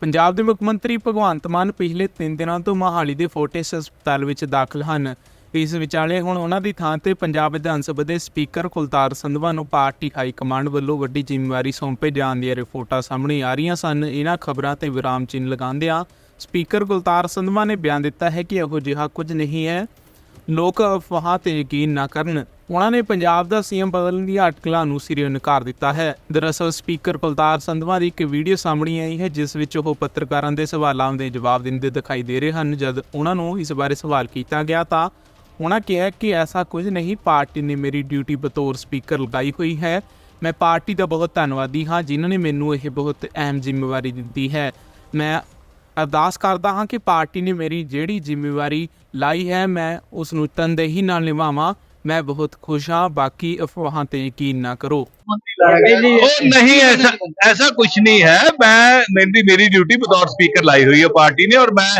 ਪੰਜਾਬ ਦੇ ਮੁੱਖ ਮੰਤਰੀ ਭਗਵੰਤ ਮਾਨ ਪਿਛਲੇ 3 ਦਿਨਾਂ ਤੋਂ ਮੋਹਾਲੀ ਦੇ ਫੋਰਟਿਸ ਹਸਪਤਾਲ ਵਿੱਚ ਦਾਖਲ ਹਨ। ਇਸ ਵਿਚਾਲੇ ਹੁਣ ਉਹਨਾਂ ਦੀ ਥਾਂ ਤੇ ਪੰਜਾਬ ਵਿਧਾਨ ਸਭਾ ਦੇ ਸਪੀਕਰ ਕੁਲਤਾਰ ਸੰਧਵਾ ਨੂੰ ਪਾਰਟੀ ਹਾਈ ਕਮਾਂਡ ਵੱਲੋਂ ਵੱਡੀ ਜ਼ਿੰਮੇਵਾਰੀ ਸੌਂਪੇ ਜਾਣ ਦੀਆਂ ਰਿਪੋਰਟਾਂ ਸਾਹਮਣੇ ਆ ਰਹੀਆਂ ਸਨ। ਇਹਨਾਂ ਖਬਰਾਂ ਤੇ ਵਿਰਾਮ ਚਿੰਨ੍ਹ ਲਗਾਉਂਦਿਆਂ ਸਪੀਕਰ ਕੁਲਤਾਰ ਸੰਧਵਾ ਨੇ ਬਿਆਨ ਦਿੱਤਾ ਹੈ ਕਿ ਇਹੋ ਜਿਹਾ ਕੁਝ ਨਹੀਂ ਹੈ। ਲੋਕ ਅਫਵਾਹਾਂ ਤੇ ਯਕੀਨ ਨਾ ਕਰਨ। ਉਹਨਾਂ ਨੇ ਪੰਜਾਬ ਦਾ ਸੀਐਮ ਬਦਲਣ ਦੀਆਂ ਅਟਕਲਾਂ ਨੂੰ ਸਿਰੇ ਨਕਾਰ ਦਿੱਤਾ ਹੈ। ਦਰਅਸਲ ਸਪੀਕਰ ਪਲਤਾਰ ਸੰਧਵਾ ਦੀ ਇੱਕ ਵੀਡੀਓ ਸਾਹਮਣੇ ਆਈ ਹੈ, ਜਿਸ ਵਿੱਚ ਉਹ ਪੱਤਰਕਾਰਾਂ ਦੇ ਸਵਾਲਾਂ ਦੇ ਜਵਾਬ ਦਿੰਦੇ ਦਿਖਾਈ ਦੇ ਰਹੇ ਹਨ। ਜਦ ਉਹਨਾਂ ਨੂੰ ਇਸ ਬਾਰੇ ਸਵਾਲ ਕੀਤਾ ਗਿਆ ਤਾਂ ਉਹਨਾਂ ਕਿਹਾ ਕਿ ਐਸਾ ਕੁਝ ਨਹੀਂ, ਪਾਰਟੀ ਨੇ ਮੇਰੀ ਡਿਊਟੀ ਬਤੌਰ ਸਪੀਕਰ ਲਗਾਈ ਹੋਈ ਹੈ। ਮੈਂ ਪਾਰਟੀ ਦਾ ਬਹੁਤ ਧੰਨਵਾਦੀ ਹਾਂ, ਜਿਨ੍ਹਾਂ ਨੇ ਮੈਨੂੰ ਇਹ ਬਹੁਤ ਅਹਿਮ ਜ਼ਿੰਮੇਵਾਰੀ ਦਿੱਤੀ ਹੈ। ਮੈਂ ਅਰਦਾਸ ਕਰਦਾ ਹਾਂ ਕਿ ਪਾਰਟੀ ਨੇ ਮੇਰੀ ਜਿਹੜੀ ਜ਼ਿੰਮੇਵਾਰੀ ਲਾਈ ਹੈ, ਮੈਂ ਉਸ ਨੂੰ ਤਨਦੇਹੀ ਨਾਲ ਨਿਭਾਵਾਂ। ਮੈਂ ਬਹੁਤ ਖੁਸ਼ ਹਾਂ ਬਾਕੀ ਅਫਵਾਹਾਂ ਤੇ ਯਕੀਨ ਨਾ ਕਰੋ। ਉਹ ਨਹੀਂ ਐਸਾ ਐਸਾ ਕੁਝ ਨਹੀਂ ਹੈ। ਮੈਂ ਮੇਰੀ ਮੇਰੀ ਡਿਊਟੀ ਬਤੌਰ ਸਪੀਕਰ ਲਾਈ ਹੋਈ ਹੈ ਪਾਰਟੀ ਨੇ ਔਰ ਮੈਂ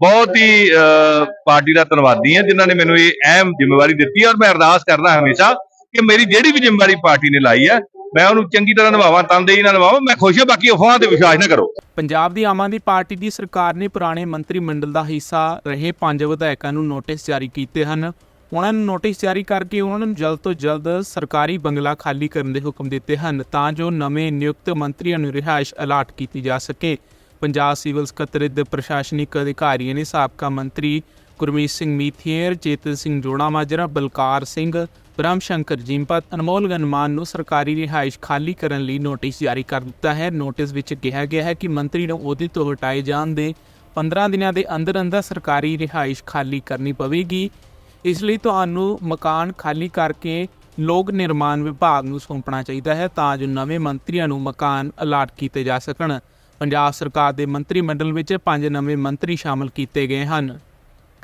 ਬਹੁਤ ਹੀ ਅਹ, ਪਾਰਟੀ ਦਾ ਧੰਨਵਾਦੀ ਹਾਂ ਜਿਨ੍ਹਾਂ ਨੇ ਮੈਨੂੰ ਇਹ ਅਹਿਮ ਜ਼ਿੰਮੇਵਾਰੀ ਦਿੱਤੀ ਹੈ ਔਰ ਮੈਂ ਅਰਦਾਸ ਕਰਦਾ ਹਮੇਸ਼ਾ ਕਿ ਮੇਰੀ ਜਿਹੜੀ ਵੀ ਜ਼ਿੰਮੇਵਾਰੀ ਪਾਰਟੀ ਨੇ ਲਾਈ ਹੈ ਮੈਂ ਉਹਨੂੰ ਚੰਗੀ ਤਰ੍ਹਾਂ ਨਿਭਾਵਾਂ ਤਨਦੇਹੀ ਨਾਲ ਨਿਭਾਵਾਂ ਮੈਂ ਖੁਸ਼ ਹਾਂ ਬਾਕੀ ਅਫਵਾਹਾਂ ਤੇ ਵਿਸ਼ਵਾਸ ਨਾ ਕਰੋ। ਪੰਜਾਬ ਦੀ ਆਮ ਆਦਮੀ ਪਾਰਟੀ ਦੀ ਸਰਕਾਰ ਨੇ ਪੁਰਾਣੇ ਮੰਤਰੀ ਮੰਡਲ ਦਾ ਹਿੱਸਾ ਰਹੇ ਪੰਜ ਵਿਧਾਇਕਾਂ ਨੂੰ ਨੋਟਿਸ ਜਾਰੀ ਕੀਤੇ ਹਨ। ਉਹਨਾਂ ਨੂੰ ਨੋਟਿਸ ਜਾਰੀ ਕਰਕੇ ਉਹਨਾਂ ਨੂੰ ਜਲਦ ਤੋਂ ਜਲਦ ਸਰਕਾਰੀ ਬੰਗਲਾ ਖਾਲੀ ਕਰਨ ਦੇ ਹੁਕਮ ਦਿੱਤੇ ਹਨ ਤਾਂ ਜੋ ਨਵੇਂ ਨਿਯੁਕਤ ਮੰਤਰੀਆਂ ਨੂੰ ਰਿਹਾਇਸ਼ ਅਲਾਟ ਕੀਤੀ ਜਾ ਸਕੇ। ਪੰਜਾਬ ਸਿਵਲ ਸਕੱਤਰੇਤ ਦੇ ਪ੍ਰਸ਼ਾਸਨਿਕ ਅਧਿਕਾਰੀਆਂ ਨੇ ਸਾਬਕਾ ਮੰਤਰੀ ਗੁਰਮੀਤ ਸਿੰਘ ਮੀਥੀਅਰ ਚੇਤਨ ਸਿੰਘ ਜੋੜਾ ਮਾਜਰਾ ਬਲਕਾਰ ਸਿੰਘ, ਬ੍ਰਹਮ ਸ਼ੰਕਰ ਜਿੰਪਤ ਅਨਮੋਲ ਗਨਮਾਨ ਨੂੰ ਸਰਕਾਰੀ ਰਿਹਾਇਸ਼ ਖਾਲੀ ਕਰਨ ਲਈ ਨੋਟਿਸ ਜਾਰੀ ਕਰ ਦਿੱਤਾ ਹੈ। ਨੋਟਿਸ ਵਿੱਚ ਕਿਹਾ ਗਿਆ ਹੈ ਕਿ ਮੰਤਰੀ ਨੂੰ ਅਹੁਦੇ ਤੋਂ ਹਟਾਏ ਜਾਣ ਦੇ 15 ਦਿਨਾਂ ਦੇ ਅੰਦਰ ਅੰਦਰ ਸਰਕਾਰੀ ਰਿਹਾਇਸ਼ ਖਾਲੀ ਕਰਨੀ ਪਵੇਗੀ। ਇਸ ਲਈ ਤੁਹਾਨੂੰ ਮਕਾਨ ਖਾਲੀ ਕਰਕੇ ਲੋਕ ਨਿਰਮਾਣ ਵਿਭਾਗ ਨੂੰ ਸੌਂਪਣਾ ਚਾਹੀਦਾ ਹੈ ਤਾਂ ਜੋ ਨਵੇਂ ਮੰਤਰੀਆਂ ਨੂੰ ਮਕਾਨ ਅਲਾਟ ਕੀਤੇ ਜਾ ਸਕਣ। ਪੰਜਾਬ ਸਰਕਾਰ ਦੇ ਮੰਤਰੀ ਮੰਡਲ ਵਿੱਚ ਪੰਜ ਨਵੇਂ ਮੰਤਰੀ ਸ਼ਾਮਲ ਕੀਤੇ ਗਏ ਹਨ।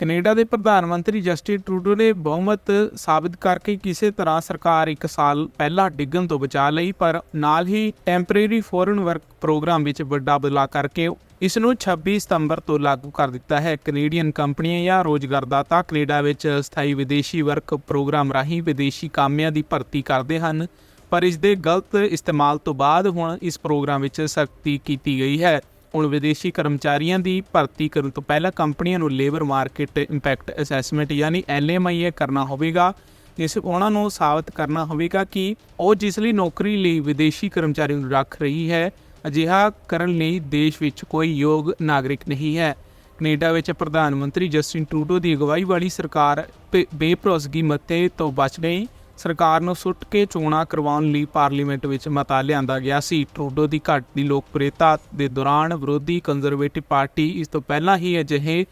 ਕੈਨੇਡਾ ਦੇ ਪ੍ਰਧਾਨ ਮੰਤਰੀ ਜਸਟਿਨ ਟਰੂਡੋ ਨੇ ਬਹੁਮਤ ਸਾਬਿਤ ਕਰਕੇ ਕਿਸੇ ਤਰ੍ਹਾਂ ਸਰਕਾਰ ਇੱਕ ਸਾਲ ਪਹਿਲਾਂ ਡਿੱਗਣ ਤੋਂ ਬਚਾ ਲਈ, ਪਰ ਨਾਲ ਹੀ ਟੈਂਪਰੇਰੀ ਫੋਰਨ ਵਰਕ ਪ੍ਰੋਗਰਾਮ ਵਿੱਚ ਵੱਡਾ ਬਦਲਾਅ ਕਰਕੇ ਇਸ ਨੂੰ 26 ਸਤੰਬਰ ਤੋਂ ਲਾਗੂ ਕਰ ਦਿੱਤਾ ਹੈ। ਕੈਨੇਡੀਅਨ ਕੰਪਨੀਆਂ ਜਾਂ ਰੋਜ਼ਗਾਰਦਾਤਾ ਕੈਨੇਡਾ ਵਿੱਚ ਸਥਾਈ ਵਿਦੇਸ਼ੀ ਵਰਕ ਪ੍ਰੋਗਰਾਮ ਰਾਹੀਂ ਵਿਦੇਸ਼ੀ ਕਾਮਿਆਂ ਦੀ ਭਰਤੀ ਕਰਦੇ ਹਨ, ਪਰ ਇਸ ਦੇ ਗਲਤ ਇਸਤੇਮਾਲ ਤੋਂ ਬਾਅਦ ਹੁਣ ਇਸ ਪ੍ਰੋਗਰਾਮ ਵਿੱਚ ਸਖਤੀ ਕੀਤੀ ਗਈ ਹੈ। ਹੁਣ ਵਿਦੇਸ਼ੀ ਕਰਮਚਾਰੀਆਂ ਦੀ ਭਰਤੀ ਕਰਨ ਤੋਂ ਪਹਿਲਾਂ ਕੰਪਨੀਆਂ ਨੂੰ ਲੇਬਰ ਮਾਰਕੀਟ ਇੰਪੈਕਟ ਅਸੈਸਮੈਂਟ ਯਾਨੀ ਐਲਐਮਆਈਏ ਕਰਨਾ ਹੋਵੇਗਾ, ਜਿਸ ਉਹਨਾਂ ਨੂੰ ਸਾਬਤ ਕਰਨਾ ਹੋਵੇਗਾ ਕਿ ਉਹ ਜਿਸ ਲਈ ਨੌਕਰੀ ਲਈ ਵਿਦੇਸ਼ੀ ਕਰਮਚਾਰੀ ਨੂੰ ਰੱਖ ਰਹੀ ਹੈ, ਅਜਿਹਾ ਕਰਨ ਲਈ ਦੇਸ਼ ਵਿੱਚ ਕੋਈ ਯੋਗ ਨਾਗਰਿਕ ਨਹੀਂ ਹੈ। ਕੈਨੇਡਾ ਵਿੱਚ ਪ੍ਰਧਾਨ ਮੰਤਰੀ ਜਸਟਿਨ ਟਰੂਡੋ ਦੀ ਅਗਵਾਈ ਵਾਲੀ ਸਰਕਾਰ ਬੇ- ਬੇਭਰੋਸਗੀ ਮਤੇ ਤੋਂ ਬਚ ਗਈ। ਸਰਕਾਰ ਨੂੰ ਸੁੱਟ ਕੇ ਚੋਣਾਂ ਕਰਵਾਉਣ ਲਈ ਪਾਰਲੀਮੈਂਟ ਵਿੱਚ ਮਤਾ ਲਿਆਂਦਾ ਗਿਆ ਸੀ। ਟਰੂਡੋ ਦੀ ਘਟਦੀ ਲੋਕਪ੍ਰਿਯਤਾ ਦੇ ਦੌਰਾਨ ਵਿਰੋਧੀ ਕੰਜ਼ਰਵੇਟਿਵ ਪਾਰਟੀ ਇਸ ਤੋਂ ਪਹਿਲਾਂ ਹੀ ਅਜਿਹੇ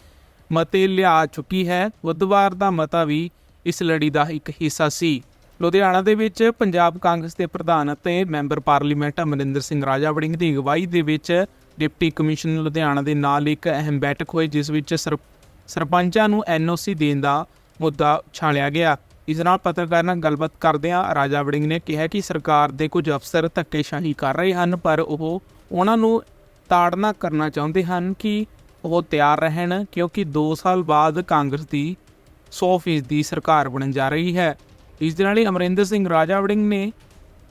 ਮਤੇ ਲਿਆ ਚੁੱਕੀ ਹੈ। ਬੁੱਧਵਾਰ ਦਾ ਮਤਾ ਵੀ ਇਸ ਲੜੀ ਦਾ ਇੱਕ ਹਿੱਸਾ ਸੀ। ਲੁਧਿਆਣਾ ਦੇ ਵਿੱਚ ਪੰਜਾਬ ਕਾਂਗਰਸ ਦੇ ਪ੍ਰਧਾਨ ਅਤੇ ਮੈਂਬਰ ਪਾਰਲੀਮੈਂਟ ਅਮਰਿੰਦਰ ਸਿੰਘ ਰਾਜਾ ਵੜਿੰਗ ਦੀ ਅਗਵਾਈ ਦੇ ਵਿੱਚ ਡਿਪਟੀ ਕਮਿਸ਼ਨਰ ਲੁਧਿਆਣਾ ਦੇ ਨਾਲ ਇੱਕ ਅਹਿਮ ਬੈਠਕ ਹੋਈ, ਜਿਸ ਵਿੱਚ ਸਰ- ਸਰਪੰਚਾਂ ਨੂੰ ਐਨਓਸੀ ਦੇਣ ਦਾ ਮੁੱਦਾ ਛਾਲਿਆ ਗਿਆ। ਇਸ ਨਾਲ ਪੱਤਰਕਾਰਾਂ ਨਾਲ ਗੱਲਬਾਤ ਕਰਦਿਆਂ ਰਾਜਾ ਵੜਿੰਗ ਨੇ ਕਿਹਾ ਕਿ ਸਰਕਾਰ ਦੇ ਕੁਝ ਅਫਸਰ ਧੱਕੇਸ਼ਾਹੀ ਕਰ ਰਹੇ ਹਨ, ਪਰ ਉਹ ਉਹਨਾਂ ਨੂੰ ਤਾੜਨਾ ਕਰਨਾ ਚਾਹੁੰਦੇ ਹਨ ਕਿ ਉਹ ਤਿਆਰ ਰਹਿਣ, ਕਿਉਂਕਿ 2 ਸਾਲ ਬਾਅਦ ਕਾਂਗਰਸ ਦੀ 100% ਦੀ ਸਰਕਾਰ ਬਣਨ ਜਾ ਰਹੀ ਹੈ। ਇਸ ਦੇ ਨਾਲ ਹੀ ਅਮਰਿੰਦਰ ਸਿੰਘ ਰਾਜਾ ਵੜਿੰਗ ਨੇ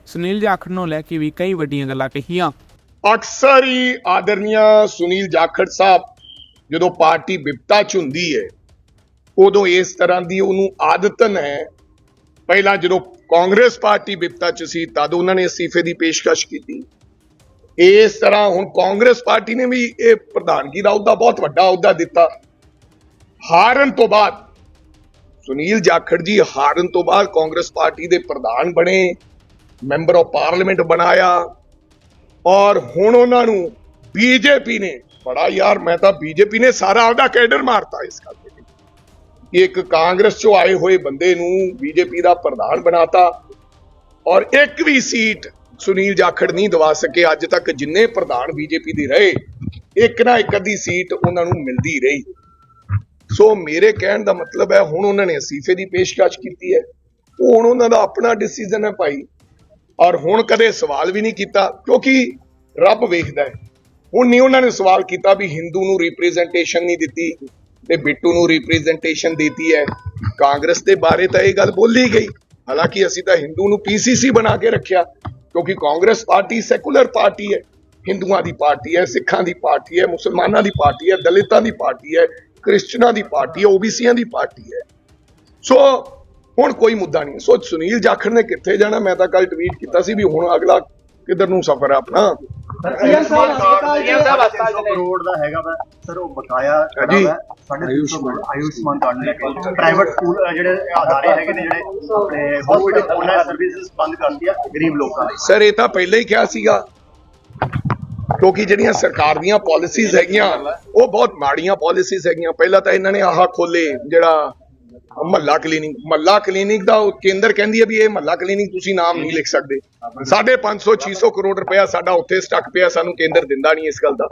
ਸੁਨੀਲ ਜਾਖੜ ਨੂੰ ਲੈ ਕੇ ਵੀ ਕਈ ਵੱਡੀਆਂ ਗੱਲਾਂ ਕਹੀਆਂ। ਅਕਸਰ ਹੀ ਆਦਰਨੀਆ ਸੁਨੀਲ ਜਾਖੜ ਸਾਹਿਬ ਜਦੋਂ ਪਾਰਟੀ ਵਿਪਤਾ ਚ ਹੁੰਦੀ ਹੈ ਉਦੋਂ ਇਸ ਤਰ੍ਹਾਂ ਦੀ ਉਹਨੂੰ ਆਦਤਨ ਹੈ। ਪਹਿਲਾਂ ਜਦੋਂ ਕਾਂਗਰਸ ਪਾਰਟੀ ਵਿਪਤਾ ਚ ਸੀ, ਤਦ ਉਹਨਾਂ ਨੇ ਅਸਤੀਫੇ ਦੀ ਪੇਸ਼ਕਸ਼ ਕੀਤੀ। ਇਸ ਤਰ੍ਹਾਂ ਹੁਣ ਕਾਂਗਰਸ ਪਾਰਟੀ ਨੇ ਵੀ ਇਹ ਪ੍ਰਧਾਨਗੀ ਦਾ ਅਹੁਦਾ ਬਹੁਤ ਵੱਡਾ ਅਹੁਦਾ ਦਿੱਤਾ। ਹਾਰਨ ਤੋਂ ਬਾਅਦ ਸੁਨੀਲ ਜਾਖੜ ਜੀ ਹਾਰਨ ਤੋਂ ਬਾਅਦ ਕਾਂਗਰਸ ਪਾਰਟੀ ਦੇ ਪ੍ਰਧਾਨ ਬਣੇ, ਮੈਂਬਰ ਆਫ ਪਾਰਲੀਮੈਂਟ ਬਣਾਇਆ ਔਰ ਹੁਣ ਉਹਨਾਂ ਨੂੰ ਬੀਜੇਪੀ ਨੇ, ਬੜਾ ਯਾਰ ਮੈਂ ਤਾਂ ਬੀਜੇਪੀ ਨੇ ਸਾਰਾ ਆਪਦਾ ਕੈਡਰ ਮਾਰਤਾ ਇਸ ਕਰਕੇ ਕਿ ਇੱਕ ਕਾਂਗਰਸ ਚੋਂ ਆਏ ਹੋਏ ਬੰਦੇ ਨੂੰ ਬੀਜੇਪੀ ਦਾ ਪ੍ਰਧਾਨ ਬਣਾਤਾ ਔਰ ਇੱਕ ਵੀ ਸੀਟ ਸੁਨੀਲ ਜਾਖੜ ਨਹੀਂ ਦਵਾ ਸਕੇ, ਅੱਜ ਤੱਕ ਜਿੰਨੇ ਪ੍ਰਧਾਨ ਬੀਜੇਪੀ ਦੇ ਰਹੇ, ਇੱਕ ਨਾ ਇੱਕ ਅੱਧੀ ਸੀਟ ਉਹਨਾਂ ਨੂੰ ਮਿਲਦੀ ਰਹੀ। ਸੋ ਮੇਰੇ ਕਹਿਣ ਦਾ ਮਤਲਬ ਹੈ, ਹੁਣ ਉਹਨਾਂ ਨੇ ਅਸੀਫੇ ਦੀ ਪੇਸ਼ਕਸ਼ ਕੀਤੀ ਹੈ। ਹੁਣ ਉਹਨਾਂ ਦਾ ਆਪਣਾ ਡਿਸੀਜਨ ਹੈ ਭਾਈ। ਔਰ ਹੁਣ ਕਦੇ ਸਵਾਲ ਵੀ ਨਹੀਂ ਕੀਤਾ, ਕਿਉਂਕਿ ਰੱਬ ਵੇਖਦਾ ਹੈ। ਹੁਣ ਨਹੀਂ ਉਹਨਾਂ ਨੇ ਸਵਾਲ ਕੀਤਾ ਵੀ ਹਿੰਦੂ ਨੂੰ ਰਿਪਰੈਜ਼ੈਂਟੇਸ਼ਨ ਨਹੀਂ ਦਿੱਤੀ। ਤੇ ਬਿੱਟੂ ਨੂੰ ਰਿਪਰੈਜ਼ੈਂਟੇਸ਼ਨ ਦਿੱਤੀ ਹੈ। ਕਾਂਗਰਸ ਦੇ ਬਾਰੇ ਤਾਂ ਇਹ ਗੱਲ ਬੋਲੀ ਗਈ। ਹਾਲਾਂਕਿ ਅਸੀਂ ਤਾਂ ਹਿੰਦੂ ਨੂੰ ਪੀਸੀਸੀ ਬਣਾ ਕੇ ਰੱਖਿਆ, ਕਿਉਂਕਿ ਕਾਂਗਰਸ ਪਾਰਟੀ ਸੈਕੂਲਰ ਪਾਰਟੀ ਹੈ। ਹਿੰਦੂਆਂ ਦੀ ਪਾਰਟੀ ਹੈ, ਸਿੱਖਾਂ ਦੀ ਪਾਰਟੀ ਹੈ, ਮੁਸਲਮਾਨਾਂ ਦੀ ਪਾਰਟੀ ਹੈ, ਦਲਿਤਾਂ ਦੀ ਪਾਰਟੀ ਹੈ, ਕ੍ਰਿਸਚਨਾਂ ਦੀ ਪਾਰਟੀ ਹੈ ਓਬੀਸੀਆਂ ਦੀ ਪਾਰਟੀ ਹੈ। ਸੋ ਹੁਣ ਕੋਈ ਮੁੱਦਾ ਨਹੀਂ। ਸੋ ਸੁਨੀਲ ਜਾਖੜ ਨੇ ਕਿੱਥੇ ਜਾਣਾ? ਮੈਂ ਤਾਂ ਕੱਲ ਟਵੀਟ ਕੀਤਾ ਸੀ ਵੀ ਹੁਣ ਅਗਲਾ ਕਿੱਧਰ ਨੂੰ ਸਫ਼ਰ ਹੈ ਆਪਣਾ? ਸੀਐਮ ਸਾਹਿਬ ਹਸਪਤਾਲ ਸੀਐਮ ਸਾਹਿਬ ਹਸਪਤਾਲ ਚ ਨੇ ਕਰੋੜ ਦਾ ਹੈਗਾ ਵਾ। ਸਰ ਉਹ ਬਕਾਇਆ ਜੀ। ਸਾਡੇ ਆਯੁਸ਼ਮਾਨ ਆਯੁਸ਼ਮਾਨ ਕਾਰਡ ਲੈ ਕੇ ਪ੍ਰਾਈਵੇਟ ਸਕੂਲ ਅਹ ਜਿਹੜੇ ਅਦਾਰੇ ਹੈਗੇ ਨੇ ਜਿਹੜੇ ਆਪਣੇ ਹਸਪੀਟਲ ਉਹਨਾਂ ਸਰਵਿਸਿਜ਼ ਬੰਦ ਕਰਤੀ ਆ ਗਰੀਬ ਲੋਕਾਂ ਲਈ। ਸਰ ਇਹ ਤਾਂ ਪਹਿਲਾਂ ਹੀ ਕਿਹਾ ਸੀਗਾ। ਕਿਉਂਕਿ ਜਿਹੜੀਆਂ ਸਰਕਾਰ ਦੀਆਂ ਪਾਲਿਸੀਜ਼ ਹੈਗੀਆਂ ਉਹ ਬਹੁਤ ਮਾੜੀਆਂ ਪਾਲਿਸੀਜ਼ ਹੈਗੀਆਂ। ਪਹਿਲਾਂ ਤਾਂ ਇਹਨਾਂ ਨੇ ਆਹ ਖੋਲੇ ਜਿਹੜਾ ਮਹੱਲਾ ਕਲੀਨਿਕ ਮਹੱਲਾ ਕਲੀਨਿਕ ਦਾ ਉਹ ਕੇਂਦਰ ਕਹਿੰਦੀ ਹੈ ਵੀ ਇਹ ਮਹੱਲਾ ਕਲੀਨਿਕ ਤੁਸੀਂ ਨਾਮ ਨਹੀਂ ਲਿਖ ਸਕਦੇ। ਸਾਢੇ 500 600 ਕਰੋੜ ਰੁਪਇਆ ਸਾਡਾ ਉੱਥੇ ਸਟਕ ਪਿਆ, ਸਾਨੂੰ ਕੇਂਦਰ ਦਿੰਦਾ ਨਹੀਂ ਇਸ ਗੱਲ ਦਾ।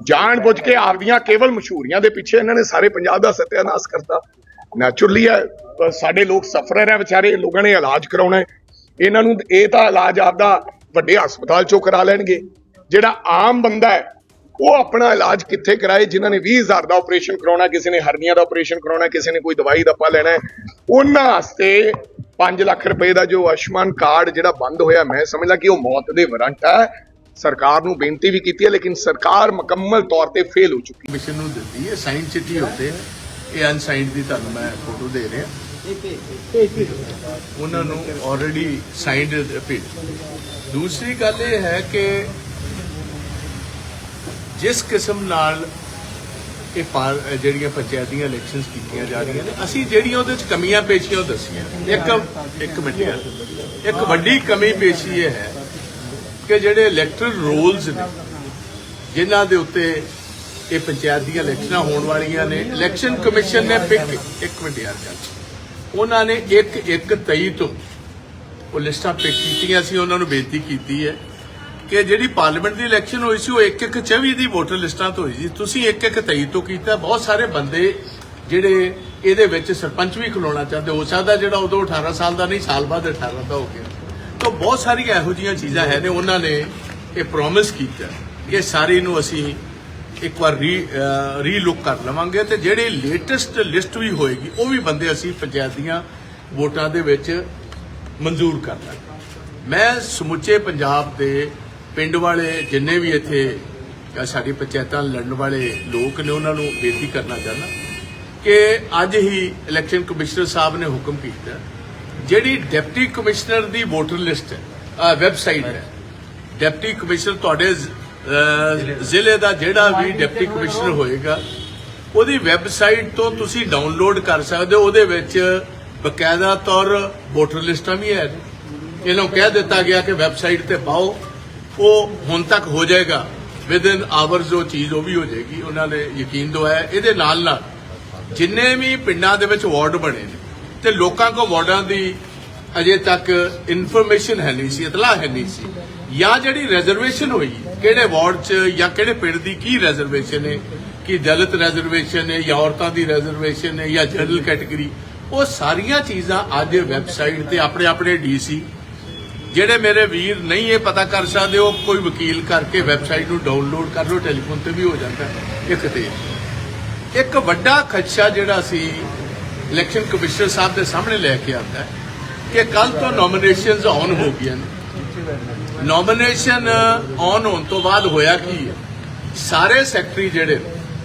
ਜਾਣ ਬੁੱਝ ਕੇ ਆਪਦੀਆਂ ਕੇਵਲ ਮਸ਼ਹੂਰੀਆਂ ਦੇ ਪਿੱਛੇ ਇਹਨਾਂ ਨੇ ਸਾਰੇ ਪੰਜਾਬ ਦਾ ਸਤਿਆਨਾਸ਼ ਕਰਤਾ। ਨੈਚੁਰਲੀ ਹੈ ਸਾਡੇ ਲੋਕ ਸਫਰਰ ਹੈ ਵਿਚਾਰੇ, ਲੋਕਾਂ ਨੇ ਇਲਾਜ ਕਰਾਉਣਾ ਹੈ। ਇਹਨਾਂ ਨੂੰ ਇਹ ਤਾਂ ਇਲਾਜ ਆਪਦਾ ਵੱਡੇ ਹਸਪਤਾਲ ਚੋਂ ਕਰਾ ਲੈਣਗੇ। ਜਿਹੜਾ ਆਮ ਬੰਦਾ ਹੈ ਉਹ ਆਪਣਾ ਇਲਾਜ ਕਿੱਥੇ ਕਰਾਏ, ਜਿਨ੍ਹਾਂ ਨੇ 20000 ਦਾ ਆਪਰੇਸ਼ਨ ਕਰਾਉਣਾ, ਕਿਸੇ ਨੇ ਹਰਨੀਆਂ ਦਾ ਆਪਰੇਸ਼ਨ ਕਰਾਉਣਾ, ਕਿਸੇ ਨੇ ਕੋਈ ਦਵਾਈ ਦੱਪਾ ਲੈਣਾ ਉਹਨਾਂ ਵਾਸਤੇ 5 ਲੱਖ ਰੁਪਏ ਦਾ ਜੋ ਆਯੁਸ਼ਮਾਨ ਕਾਰਡ ਜਿਹੜਾ ਬੰਦ ਹੋਇਆ, ਮੈਂ ਸਮਝਦਾ ਕਿ ਉਹ ਮੌਤ ਦੇ ਵਾਰੰਟ ਹੈ। ਸਰਕਾਰ ਨੂੰ ਬੇਨਤੀ ਵੀ ਕੀਤੀ ਹੈ, ਲੇਕਿਨ ਸਰਕਾਰ ਮੁਕੰਮਲ ਤੌਰ ਤੇ ਫੇਲ ਹੋ ਚੁੱਕੀ ਹੈ। ਨੂੰ ਦਿੱਤੀ ਹੈ ਸਾਈਨ ਚਿੱਠੀ ਹੁੰਦੇ ਇਹ ਅਨਸਾਈਨਡ ਦੀ ਤੁਹਾਨੂੰ ਮੈਂ ਫੋਟੋ ਦੇ ਰਿਹਾ। ਉਹਨਾਂ ਨੂੰ ਆਲਰੇਡੀ ਸਾਈਨਡ ਭੇਜ ਦੂਸਰੀ ਗੱਲ ਇਹ ਹੈ ਕਿ ਜਿਸ ਕਿਸਮ ਨਾਲ ਇਹ ਪਾਰ ਜਿਹੜੀਆਂ ਪੰਚਾਇਤੀਆਂ ਇਲੈਕਸ਼ਨਸ ਕੀਤੀਆਂ ਜਾ ਰਹੀਆਂ ਨੇ, ਅਸੀਂ ਜਿਹੜੀਆਂ ਉਹਦੇ ਵਿੱਚ ਕਮੀਆਂ ਪੇਸ਼ੀਆਂ ਉਹ ਦੱਸੀਆਂ। ਇੱਕ ਇੱਕ ਮਿੰਟ ਯਾਰ। ਇੱਕ ਵੱਡੀ ਕਮੀ ਪੇਸ਼ੀ ਇਹ ਹੈ ਕਿ ਜਿਹੜੇ ਇਲੈਕਟਰਲ ਰੋਲਸ ਨੇ, ਜਿਨ੍ਹਾਂ ਦੇ ਉੱਤੇ ਇਹ ਪੰਚਾਇਤ ਦੀਆਂ ਇਲੈਕਸ਼ਨਾਂ ਹੋਣ ਵਾਲੀਆਂ ਨੇ ਇਲੈਕਸ਼ਨ ਕਮਿਸ਼ਨ ਨੇ ਪਿਕ ਇੱਕ ਮਿੰਟ ਯਾਰ ਗੱਲ। ਉਹਨਾਂ ਨੇ ਇੱਕ ਇੱਕ 23 ਤੋਂ ਉਹ ਲਿਸਟਾਂ ਪਿਕ ਕੀਤੀਆਂ ਸੀ, ਉਹਨਾਂ ਨੂੰ ਬੇਨਤੀ ਕੀਤੀ ਹੈ। ਕਿ ਜਿਹੜੀ ਪਾਰਲੀਮੈਂਟ ਦੀ ਇਲੈਕਸ਼ਨ ਹੋਈ ਸੀ, ਉਹ ਇੱਕ ਇੱਕ 24 ਦੀ ਵੋਟਰ ਲਿਸਟਾਂ ਤੋਂ ਹੋਈ ਸੀ। ਤੁਸੀਂ ਇੱਕ ਇੱਕ 23 ਤੋਂ ਕੀਤਾ, ਬਹੁਤ ਸਾਰੇ ਬੰਦੇ ਜਿਹੜੇ ਇਹਦੇ ਵਿੱਚ ਸਰਪੰਚ ਵੀ ਖਲੋਣਾ ਚਾਹੁੰਦੇ, ਹੋ ਸਕਦਾ ਜਿਹੜਾ ਉਦੋਂ 18 ਸਾਲ ਦਾ ਨਹੀਂ, ਸਾਲ ਬਾਅਦ 18 ਦਾ ਹੋ ਗਿਆ। ਤਾਂ ਬਹੁਤ ਸਾਰੀਆਂ ਇਹੋ ਜਿਹੀਆਂ ਚੀਜ਼ਾਂ ਹੈ ਨੇ, ਉਹਨਾਂ ਨੇ ਇਹ ਪ੍ਰੋਮਿਸ ਕੀਤਾ ਕਿ ਸਾਰੀ ਨੂੰ ਅਸੀਂ ਇੱਕ ਵਾਰ ਰੀ ਰੀ ਲੁੱਕ ਕਰ ਲਵਾਂਗੇ ਤੇ ਜਿਹੜੇ ਲੇਟੈਸਟ ਲਿਸਟ ਵੀ ਹੋਏਗੀ, ਉਹ ਵੀ ਬੰਦੇ ਅਸੀਂ ਪੰਚਾਇਤੀਆਂ ਵੋਟਾਂ ਦੇ ਵਿੱਚ ਮਨਜ਼ੂਰ ਕਰ ਲਾਂਗੇ। ਮੈਂ ਸਮੁੱਚੇ ਪੰਜਾਬ ਦੇ ਪਿੰਡ ਵਾਲੇ ਜਿੰਨੇ ਵੀ ਇੱਥੇ ਸਾਡੀ ਪੰਚਾਇਤਾਂ ਲੜਨ ਵਾਲੇ ਲੋਕ ਨੇ, ਉਹਨਾਂ ਨੂੰ ਬੇਨਤੀ ਕਰਨਾ ਚਾਹੁੰਦਾ ਕਿ ਅੱਜ ਹੀ ਇਲੈਕਸ਼ਨ ਕਮਿਸ਼ਨਰ ਸਾਹਿਬ ਨੇ ਹੁਕਮ ਕੀਤਾ, ਜਿਹੜੀ ਡਿਪਟੀ ਕਮਿਸ਼ਨਰ ਦੀ ਵੋਟਰ ਲਿਸਟ ਹੈ ਵੈਬਸਾਈਟ ਹੈ, ਡਿਪਟੀ ਕਮਿਸ਼ਨਰ ਤੁਹਾਡੇ ਜ਼ਿਲ੍ਹੇ ਦਾ ਜਿਹੜਾ ਵੀ ਡਿਪਟੀ ਕਮਿਸ਼ਨਰ ਹੋਏਗਾ, ਉਹਦੀ ਵੈਬਸਾਈਟ ਤੋਂ ਤੁਸੀਂ ਡਾਊਨਲੋਡ ਕਰ ਸਕਦੇ ਹੋ, ਉਹਦੇ ਵਿੱਚ ਬਕਾਇਦਾ ਤੌਰ ਵੋਟਰ ਲਿਸਟਾਂ ਵੀ ਹੈ। ਨੇ ਇਹਨੂੰ ਕਹਿ ਦਿੱਤਾ ਗਿਆ ਕਿ ਵੈਬਸਾਈਟ ਤੇ ਪਾਓ ਉਹ ਹੁਣ ਤੱਕ ਹੋ ਜਾਏਗਾ। ਵਿਦ ਇਨ ਆਵਰਸ ਉਹ ਚੀਜ਼ ਉਹ ਵੀ ਹੋ ਜਾਏਗੀ। ਉਹਨਾਂ ਨੇ ਯਕੀਨ ਦਵਾਇਆ ਇਹਦੇ ਨਾਲ ਨਾਲ ਜਿੰਨੇ ਵੀ ਪਿੰਡਾਂ ਦੇ ਵਿੱਚ ਵਾਰਡ ਬਣੇ ਨੇ ਤੇ ਲੋਕਾਂ ਕੋ ਵਾਰਡਾਂ ਦੀ ਅਜੇ ਤੱਕ ਇਨਫੋਰਮੇਸ਼ਨ ਹੈ ਨਹੀਂ ਸੀ, ਇਤਲਾਹ ਹੈ ਨਹੀਂ ਸੀ। ਜਾਂ ਜਿਹੜੀ ਰਿਜ਼ਰਵੇਸ਼ਨ ਹੋਈ, ਕਿਹੜੇ ਵਾਰਡ 'ਚ ਜਾਂ ਕਿਹੜੇ ਪਿੰਡ ਦੀ ਕੀ ਰਿਜ਼ਰਵੇਸ਼ਨ ਹੈ, ਕਿ ਦਲਿਤ ਰਿਜ਼ਰਵੇਸ਼ਨ ਹੈ ਜਾਂ ਔਰਤਾਂ ਦੀ ਰਿਜ਼ਰਵੇਸ਼ਨ ਹੈ ਜਾਂ ਜਨਰਲ ਕੈਟਾਗਰੀ ਉਹ ਸਾਰੀਆਂ ਚੀਜ਼ਾਂ ਅੱਜ ਵੈਬਸਾਈਟ ਤੇ ਆਪਣੇ ਆਪਣੇ ਡੀਸੀ ਜਿਹੜੇ ਮੇਰੇ ਵੀਰ ਨਹੀਂ ਇਹ ਪਤਾ ਕਰ ਸਕਦੇ, ਉਹ ਕੋਈ ਵਕੀਲ ਕਰਕੇ ਵੈਬਸਾਈਟ ਨੂੰ ਡਾਊਨਲੋਡ ਕਰ ਲਓ, ਟੈਲੀਫੋਨ ਤੇ ਵੀ ਹੋ ਜਾਂਦਾ ਇੱਕ ਤੇ। ਇੱਕ ਵੱਡਾ ਖਦਸ਼ਾ ਜਿਹੜਾ ਸੀ, ਇਲੈਕਸ਼ਨ ਕਮਿਸ਼ਨਰ ਸਾਹਿਬ ਦੇ ਸਾਹਮਣੇ ਲੈ ਕੇ ਆਉਂਦਾ ਹੈ ਕਿ ਕੱਲ ਤੋਂ ਨੋਮੀਨੇਸ਼ਨਸ ਆਨ ਹੋ ਗਈਆਂ ਨੇ। ਨੋਮੀਨੇਸ਼ਨ ਆਨ ਹੋਣ ਤੋਂ ਬਾਅਦ ਹੋਇਆ ਕੀ ਹੈ? ਸਾਰੇ ਸੈਕਟਰੀ ਜਿਹੜੇ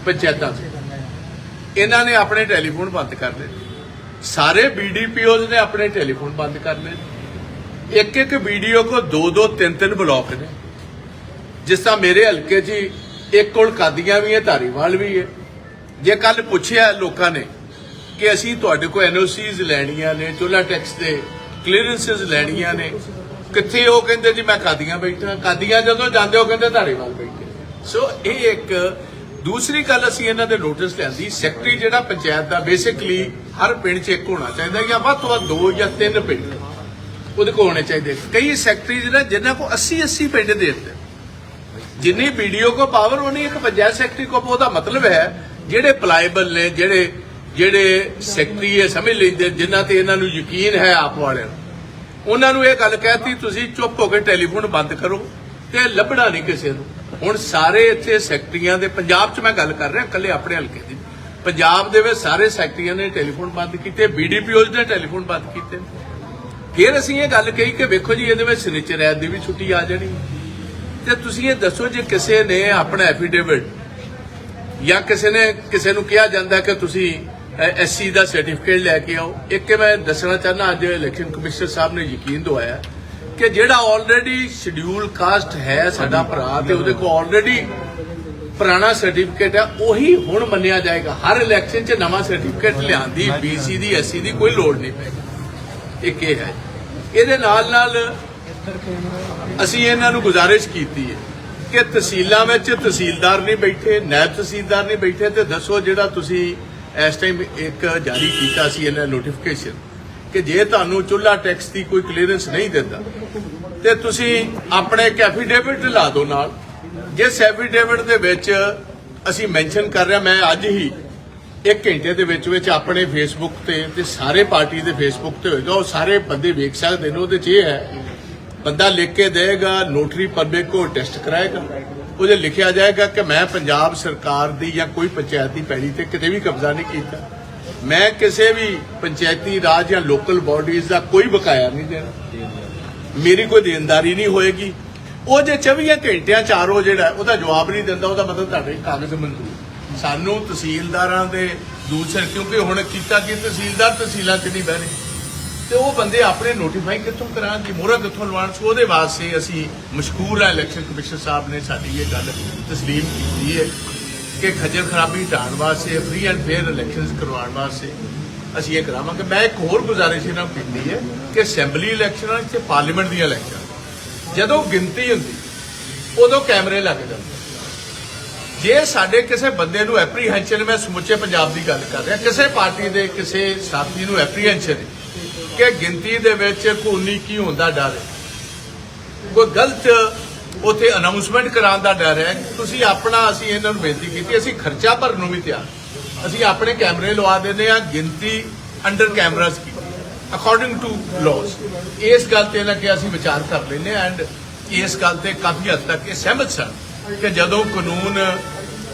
ਪੰਚਾਇਤਾਂ ਦੇ, ਇਹਨਾਂ ਨੇ ਆਪਣੇ ਟੈਲੀਫੋਨ ਬੰਦ ਕਰ ਲਏ। ਸਾਰੇ ਬੀਡੀਪੀਓਜ਼ ਨੇ ਆਪਣੇ ਟੈਲੀਫੋਨ ਬੰਦ ਕਰ ਲਏ। ਇੱਕ ਇੱਕ ਵੀਡੀਓ ਕੋ ਦੋ ਦੋ ਤਿੰਨ ਤਿੰਨ ਬਲੌਕ ਨੇ। ਜਿਸ ਤਰ੍ਹਾਂ ਮੇਰੇ ਹਲਕੇ 'ਚ ਇੱਕ ਕੋਲ ਕਾਦੀਆਂ ਵੀ ਹੈ, ਧਾਰੀਵਾਲ ਵੀ ਹੈ। ਜੇ ਕੱਲ ਪੁੱਛਿਆ ਲੋਕਾਂ ਨੇ ਕਿ ਅਸੀਂ ਤੁਹਾਡੇ ਕੋਲ ਐਨਓਸੀਜ਼ ਲੈਣੀਆਂ ਨੇ ਚੋਲਾ ਟੈਕਸ ਦੇ ਕਲੀਅਰੈਂਸਸ ਲੈਣੀਆਂ ਨੇ, ਕਿੱਥੇ ਉਹ ਕਹਿੰਦੇ ਜੀ, ਮੈਂ ਕਾਦੀਆਂ ਬੈਠਾ। ਕਾਦੀਆਂ ਜਦੋਂ ਜਾਂਦੇ ਉਹ ਕਹਿੰਦੇ ਧਾਰੀਵਾਲ ਬੈਠੇ। ਸੋ ਇਹ ਇੱਕ ਦੂਸਰੀ ਗੱਲ ਅਸੀਂ ਇਹਨਾਂ ਦੇ ਨੋਟਿਸ ਲਿਆਂਦੀ ਸੈਕਟਰੀ ਜਿਹੜਾ ਪੰਚਾਇਤ ਦਾ ਬੇਸਿਕਲੀ ਹਰ ਪਿੰਡ 'ਚ ਇੱਕ ਹੋਣਾ ਚਾਹੀਦਾ ਜਾਂ ਵੱਧ ਤੋਂ ਵੱਧ ਦੋ ਜਾਂ ਤਿੰਨ ਪਿੰਡ। ਉਹਦੇ ਕੋਲ ਹੋਣੇ ਚਾਹੀਦੇ। ਕਈ ਸੈਕਟਰੀ ਜਿਹੜਾ ਜਿਨ੍ਹਾਂ ਕੋ 80 80 ਪਿੰਡ ਦੇ ਉੱਤੇ ਜਿੰਨੀ ਵੀਡੀਓ ਕੋ ਪਾਵਰ ਉਹਨੀ ਇੱਕ ਪੰਚਾਇਤ ਸੈਕਟਰੀ ਕੋ, ਉਹਦਾ ਮਤਲਬ ਹੈ, ਜਿਹੜੇ ਪਲਾਈਬਲ ਨੇ, ਜਿਹੜੇ ਜਿਹੜੇ ਸੈਕਟਰੀ ਇਹ ਸਮਝ ਲੈਂਦੇ, ਜਿਨ੍ਹਾਂ ਤੇ ਇਹਨਾਂ ਨੂੰ ਯਕੀਨ ਹੈ ਆਪ ਵਾਲਿਆਂ ਨੂੰ। ਉਹਨਾਂ ਨੂੰ ਇਹ ਗੱਲ ਕਹਿਤੀ, ਤੁਸੀਂ ਚੁੱਪ ਹੋ ਕੇ ਟੈਲੀਫੋਨ ਬੰਦ ਕਰੋ ਤੇ ਲੱਭਣਾ ਨਹੀਂ ਕਿਸੇ ਨੂੰ। ਹੁਣ ਸਾਰੇ ਇੱਥੇ ਸੈਕਟਰੀਆਂ ਦੇ, ਪੰਜਾਬ 'ਚ ਮੈਂ ਗੱਲ ਕਰ ਰਿਹਾ, ਇਕੱਲੇ ਆਪਣੇ ਹਲਕੇ ਦੀ। ਪੰਜਾਬ ਦੇ ਵਿੱਚ ਸਾਰੇ ਸੈਕਟਰੀਆਂ ਨੇ ਟੈਲੀਫੋਨ ਬੰਦ ਕੀਤੇ ਬੀਡੀਪੀਓਜ਼ ਨੇ ਟੈਲੀਫੋਨ ਬੰਦ ਕੀਤੇ। ਫਿਰ ਅਸੀਂ ਇਹ ਗੱਲ ਕਹੀ ਕਿ ਵੇਖੋ ਜੀ ਇਹਦੇ ਵਿੱਚ ਸਨਿਚਰ ਐਦ ਦੀ ਵੀ ਛੁੱਟੀ ਆ ਜਾਣੀ। ਤੇ ਤੁਸੀਂ ਇਹ ਦੱਸੋ ਜੇ ਕਿਸੇ ਨੇ ਆਪਣਾ ਐਫੀਡੇਵਿਟ ਜਾਂ ਕਿਸੇ ਨੇ ਕਿਸੇ ਨੂੰ ਕਿਹਾ ਜਾਂਦਾ ਕਿ ਤੁਸੀਂ ਐਸਸੀ ਦਾ ਸਰਟੀਫਿਕੇਟ ਲੈ ਕੇ ਆਓ ਇੱਕ ਕਿ ਮੈਂ ਦੱਸਣਾ ਚਾਹਨਾ ਅੱਜ ਇਲੈਕਸ਼ਨ ਕਮਿਸ਼ਨਰ ਸਾਹਿਬ ਨੇ ਯਕੀਨ ਦਵਾਇਆ ਕਿ ਜਿਹੜਾ ਆਲਰੇਡੀ ਸ਼ਡਿਊਲ ਕਾਸਟ ਹੈ ਸਾਡਾ ਭਰਾ ਤੇ ਉਹਦੇ ਕੋਲ ਆਲਰੇਡੀ ਪੁਰਾਣਾ ਸਰਟੀਫਿਕੇਟ ਹੈ ਉਹੀ ਹੁਣ ਮੰਨਿਆ ਜਾਏਗਾ। ਹਰ ਇਲੈਕਸ਼ਨ 'ਚ ਨਵਾਂ ਸਰਟੀਫਿਕੇਟ ਲਿਆਉਣ ਦੀ ਬੀਸੀ ਦੀ ਐਸਸੀ ਦੀ ਕੋਈ ਲੋੜ ਨਹੀਂ ਪੈਗੀ ਇੱਕ ਇਹ ਹੈ। ਇਹਦੇ ਨਾਲ ਨਾਲ ਅਸੀਂ ਇਹਨਾਂ ਨੂੰ ਗੁਜ਼ਾਰਿਸ਼ ਕੀਤੀ ਹੈ ਕਿ ਤਹਿਸੀਲਾਂ ਵਿੱਚ ਤਹਿਸੀਲਦਾਰ ਨਹੀਂ ਬੈਠੇ, ਨਾਇਬ ਤਹਿਸੀਲਦਾਰ ਨਹੀਂ ਬੈਠੇ ਤੇ ਦੱਸੋ ਜਿਹੜਾ ਤੁਸੀਂ ਇਸ ਟਾਈਮ ਇੱਕ ਜਾਰੀ ਕੀਤਾ ਸੀ ਇਹਨਾਂ ਨੋਟੀਫਿਕੇਸ਼ਨ ਕਿ ਜੇ ਤੁਹਾਨੂੰ ਚੁੱਲਾ ਟੈਕਸ ਦੀ ਕੋਈ ਕਲੀਅਰੈਂਸ ਨਹੀਂ ਦਿੰਦਾ, ਤੇ ਤੁਸੀਂ ਆਪਣੇ ਇੱਕ ਐਫੀਡੇਵਿਟ ਲਾ ਦਿਓ ਨਾਲ। ਜਿਸ ਐਫੀਡੇਵਿਟ ਦੇ ਵਿੱਚ ਅਸੀਂ ਮੈਂਸ਼ਨ ਕਰ ਰਿਹਾ, ਮੈਂ ਅੱਜ ਹੀ ਇੱਕ ਘੰਟੇ ਦੇ ਵਿੱਚ ਵਿੱਚ ਆਪਣੇ ਫੇਸਬੁੱਕ ਤੇ ਤੇ ਸਾਰੇ ਪਾਰਟੀ ਦੇ ਫੇਸਬੁੱਕ ਤੇ ਹੋਏਗਾ, ਉਹ ਸਾਰੇ ਬੰਦੇ ਵੇਖ ਸਕਦੇ ਨੇ, ਉਹਦੇ 'ਚ ਇਹ ਹੈ, ਬੰਦਾ ਲਿਖ ਕੇ ਦੇਗਾ ਨੋਟਰੀ ਪਬਲਿਕ ਕੋ ਟੈਸਟ ਕਰਾਏਗਾ, ਉਹਦੇ ਲਿਖਿਆ ਜਾਏਗਾ ਕਿ ਮੈਂ ਪੰਜਾਬ ਸਰਕਾਰ ਦੀ ਜਾਂ ਕੋਈ ਪੰਚਾਇਤੀ ਦੀ ਪੈੜੀ ਤੇ ਕਿਤੇ ਵੀ ਕਬਜ਼ਾ ਨਹੀਂ ਕੀਤਾ। ਮੈਂ ਕਿਸੇ ਵੀ ਪੰਚਾਇਤੀ ਰਾਜ ਜਾਂ ਲੋਕਲ ਬਾਡੀਜ਼ ਦਾ ਕੋਈ ਬਕਾਇਆ ਨਹੀਂ ਦੇਣਾ। ਮੇਰੀ ਕੋਈ ਦੇਣਦਾਰੀ ਨਹੀਂ ਹੋਏਗੀ। ਉਹ ਜੇ 24 ਘੰਟਿਆਂ ਚਾਰੋ ਜਿਹੜਾ, ਉਹਦਾ ਜਵਾਬ ਨਹੀਂ ਦਿੰਦਾ, ਉਹਦਾ ਮਤਲਬ ਤੁਹਾਡੇ ਕਾਗਜ਼ ਮਨਜ਼ੂਰ ਸਾਨੂੰ ਤਹਿਸੀਲਦਾਰਾਂ ਦੇ ਦੂਸਰੇ ਕਿਉਂਕਿ ਹੁਣ ਕੀਤਾ ਕਿ, ਤਹਿਸੀਲਦਾਰ ਤਹਿਸੀਲਾਂ 'ਚ ਨਹੀਂ ਬਹਿਣੇ ਤੇ ਉਹ ਬੰਦੇ ਆਪਣੇ ਨੋਟੀਫਾਈ ਕਿੱਥੋਂ ਕਰਾਂਗੇ ਮੋਹਰਾ ਕਿੱਥੋਂ ਲਵਾਉਣ? ਸੋ ਉਹਦੇ ਵਾਸਤੇ ਅਸੀਂ ਮਸ਼ਕੂਰ ਹੈ ਇਲੈਕਸ਼ਨ ਕਮਿਸ਼ਨ ਸਾਹਿਬ ਨੇ ਸਾਡੀ ਇਹ ਗੱਲ ਤਸਲੀਮ ਕੀਤੀ ਹੈ ਕਿ ਖੱਜਲ ਖਰਾਬੀ ਹਟਾਉਣ ਵਾਸਤੇ ਫ੍ਰੀ ਐਂਡ ਫੇਅਰ ਇਲੈਕਸ਼ਨਸ ਕਰਵਾਉਣ ਵਾਸਤੇ ਅਸੀਂ ਇਹ ਕਰਾਵਾਂਗੇ। ਮੈਂ ਇੱਕ ਹੋਰ ਗੁਜ਼ਾਰਿਸ਼ ਇਹਨਾਂ ਨੂੰ ਕੀਤੀ ਹੈ ਕਿ ਅਸੈਂਬਲੀ ਇਲੈਕਸ਼ਨਾਂ ਤੇ ਪਾਰਲੀਮੈਂਟ ਦੀਆਂ ਇਲੈਕਸ਼ਨਾਂ ਜਦੋਂ ਗਿਣਤੀ ਹੁੰਦੀ, ਉਦੋਂ ਕੈਮਰੇ ਲੱਗ ਜਾਂਦੇ ਜੇ ਸਾਡੇ ਕਿਸੇ ਬੰਦੇ ਨੂੰ ਐਪਰੀਹੈਂਸ਼ਨ ਮੈਂ ਸਮੁੱਚੇ ਪੰਜਾਬ ਦੀ ਗੱਲ ਕਰ ਰਿਹਾ, ਕਿਸੇ ਪਾਰਟੀ ਦੇ ਕਿਸੇ ਸਾਥੀ ਨੂੰ ਐਪਰੀਹੈਂਸ਼ਨ ਕਿ ਗਿਣਤੀ ਦੇ ਵਿੱਚ ਕੋਨੀ ਕੀ ਹੁੰਦਾ ਡਰ ਹੈ? ਕੋਈ ਗਲਤ ਉਥੇ ਅਨਾਉਂਸਮੈਂਟ ਕਰਾਉਣ ਦਾ ਡਰ ਹੈ? ਤੁਸੀਂ ਆਪਣਾ, ਅਸੀਂ ਇਹਨਾਂ ਨੂੰ ਬੇਨਤੀ ਕੀਤੀ, ਅਸੀਂ ਖਰਚਾ ਭਰਨ ਨੂੰ ਵੀ ਤਿਆਰ। ਅਸੀਂ ਆਪਣੇ ਕੈਮਰੇ ਲਵਾ ਦਿੰਦੇ ਆ ਗਿਣਤੀ ਅੰਡਰ ਕੈਮਰਾਸ ਕੀ? ਅਕੋਰਡਿੰਗ ਟੂ ਲਾਜ਼ ਇਸ ਗੱਲ ਤੇ ਇਹਨਾਂ ਕਿ ਅਸੀਂ ਵਿਚਾਰ ਕਰ ਲੈਨੇ ਐਂਡ ਇਸ ਗੱਲ ਤੇ ਕਾਫੀ ਹੱਦ ਤੱਕ ਇਹ ਸਹਿਮਤ ਸਨ। ਕਿ ਜਦੋਂ ਕਾਨੂੰਨ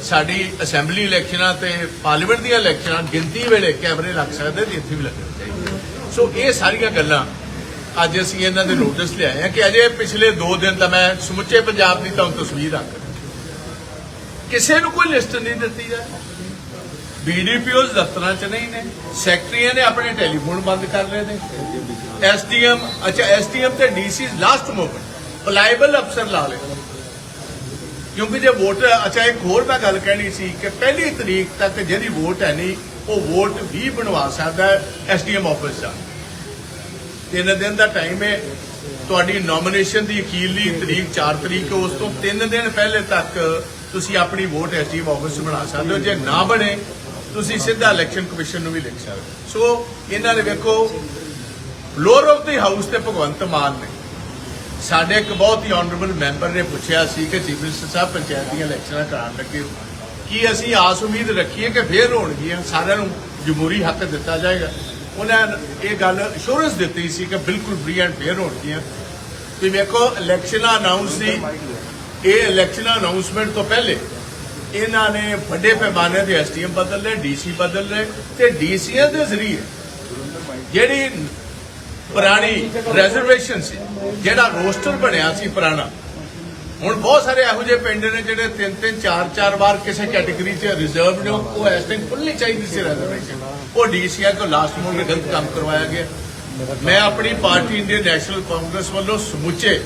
ਸਾਡੀ ਅਸੈਂਬਲੀ ਇਲੈਕਸ਼ਨਾਂ ਤੇ ਪਾਰਲੀਮੈਂਟ ਦੀਆਂ ਇਲੈਕਸ਼ਨਾਂ ਗਿਣਤੀ ਵੇਲੇ ਕੈਮਰੇ ਲੱਗ ਸਕਦੇ ਤੇ ਇੱਥੇ ਵੀ ਲੱਗਣੇ ਚਾਹੀਦੇ। ਸੋ ਇਹ ਸਾਰੀਆਂ ਗੱਲਾਂ ਅੱਜ ਅਸੀਂ ਇਹਨਾਂ ਦੇ ਨੋਟਿਸ ਲਿਆਏ ਆ ਕਿ ਅਜੇ ਪਿਛਲੇ 2 ਦਿਨ ਤਾਂ ਮੈਂ ਸਮੁੱਚੇ ਪੰਜਾਬ ਦੀ ਤੁਹਾਨੂੰ ਤਸਵੀਰ ਰੱਖ ਕਿਸੇ ਨੂੰ ਕੋਈ ਲਿਸਟ ਨਹੀਂ ਦਿੱਤੀ ਜਾ ਬੀਡੀਪੀਓਸ ਦਫ਼ਤਰਾਂ 'ਚ ਨਹੀਂ ਨੇ। ਸੈਕਟਰੀਆਂ ਨੇ ਆਪਣੇ ਟੈਲੀਫੋਨ ਬੰਦ ਕਰ ਲਏ ਨੇ। ਐਸਡੀਐਮ ਅੱਛਾ ਐਸਡੀਐਮ ਤੇ ਡੀਸੀ ਲਾਸਟ ਮੂਵਮੈਂਟ ਪਲਾਈਬਲ ਅਫਸਰ ਲਾ ਲਏ ਕਿਉਂਕਿ ਜੇ ਵੋਟ, ਅੱਛਾ, ਇੱਕ ਹੋਰ ਮੈਂ ਗੱਲ ਕਹਿਣੀ ਸੀ ਕਿ ਪਹਿਲੀ ਤਰੀਕ ਤੱਕ ਜਿਹੜੀ ਵੋਟ ਹੈ ਨਹੀਂ, ਉਹ ਵੋਟ ਵੀ ਬਣਵਾ ਸਕਦਾ ਹੈ ਐਸਡੀਐਮ ਆਫਿਸ ਦਾ। ਤਿੰਨ ਦਿਨ ਦਾ ਟਾਈਮ ਹੈ। ਤੁਹਾਡੀ ਨੋਮੀਨੇਸ਼ਨ ਦੀ ਅਖੀਰਲੀ ਤਰੀਕ 4 ਤਰੀਕ ਉਸ ਤੋਂ 3 ਦਿਨ ਪਹਿਲੇ ਤੱਕ ਤੁਸੀਂ ਆਪਣੀ ਵੋਟ ਐਸਡੀਐਮ ਆਫਿਸ 'ਚ ਬਣਾ ਸਕਦੇ ਹੋ। ਜੇ ਨਾ ਬਣੇ, ਤੁਸੀਂ ਸਿੱਧਾ ਇਲੈਕਸ਼ਨ ਕਮਿਸ਼ਨ ਨੂੰ ਵੀ ਲਿਖ ਸਕਦੇ ਹੋ। ਸੋ ਇਹਨਾਂ ਨੇ ਵੇਖੋ ਫਲੋਰ ਆਫ ਦੀ ਹਾਊਸ ਤੇ ਭਗਵੰਤ ਮਾਨ ਨੇ ਸਾਡੇ ਇੱਕ ਬਹੁਤ ਹੀ ਆਨਰੇਬਲ ਮੈਂਬਰ ਨੇ ਪੁੱਛਿਆ ਸੀ ਕਿ ਚੀਫ ਮਿਨਿਸਟਰ ਸਾਹਿਬ, ਪੰਚਾਇਤ ਦੀਆਂ ਇਲੈਕਸ਼ਨਾਂ ਕਰਾਉਣ ਲੱਗੇ ਹੋ। ਕੀ ਅਸੀਂ ਆਸ ਉਮੀਦ ਰੱਖੀਏ ਕਿ ਫੇਰ ਹੋਣਗੀਆਂ? ਸਾਰਿਆਂ ਨੂੰ ਜਮਹੂਰੀ ਹੱਕ ਦਿੱਤਾ ਜਾਏਗਾ। ਉਹਨਾਂ ਇਹ ਗੱਲ ਅਸ਼ੋਰੈਂਸ ਦਿੱਤੀ ਸੀ ਕਿ ਬਿਲਕੁਲ ਫ੍ਰੀ ਐਂਡ ਫੇਅਰ ਹੋਣਗੀਆਂ। ਤੇ ਵੇਖੋ ਇਲੈਕਸ਼ਨਾਂ ਅਨਾਉਂਸ ਦੀ ਇਹ ਇਲੈਕਸ਼ਨਾਂ ਅਨਾਉਂਸਮੈਂਟ ਤੋਂ ਪਹਿਲੇ ਇਹਨਾਂ ਨੇ ਵੱਡੇ ਪੈਮਾਨੇ ਦੇ ਐਸਟੀਐਮ ਬਦਲ ਲਏ ਡੀਸੀ ਬਦਲ ਲਏ ਤੇ ਡੀਸੀਆਂ ਦੇ ਜ਼ਰੀਏ ਜਿਹੜੀ ਪੁਰਾਣੀ ਰਿਜ਼ਰਵੇਸ਼ਨ ਸੀ। ਜਿਹੜਾ ਰੋਸਟਰ ਬਣਿਆ ਸੀ ਪੁਰਾਣਾ। ਹੁਣ ਬਹੁਤ ਸਾਰੇ ਇਹੋ ਜਿਹੇ ਪਿੰਡ ਨੇ ਜਿਹੜੇ ਤਿੰਨ ਤਿੰਨ, ਚਾਰ ਚਾਰ ਵਾਰ ਕਿਸੇ ਕੈਟਾਗਰੀ 'ਚ ਰਿਜ਼ਰਵ ਨੇ, ਉਹ ਇਸ ਟਾਈਮ ਖੁੱਲ੍ਹਣੀ ਚਾਹੀਦੀ ਸੀ ਰਿਜ਼ਰਵੇਸ਼ਨ ਉਹ ਡੀਸੀਆ ਤੋਂ ਲਾਸਟ ਮੋਮੈਂਟ ਗਲਤ ਕੰਮ ਕਰਵਾਇਆ ਗਿਆ। ਮੈਂ ਆਪਣੀ ਪਾਰਟੀ ਇੰਡੀਅਨ ਨੈਸ਼ਨਲ ਕਾਂਗਰਸ ਵੱਲੋਂ ਸਮੁੱਚੇ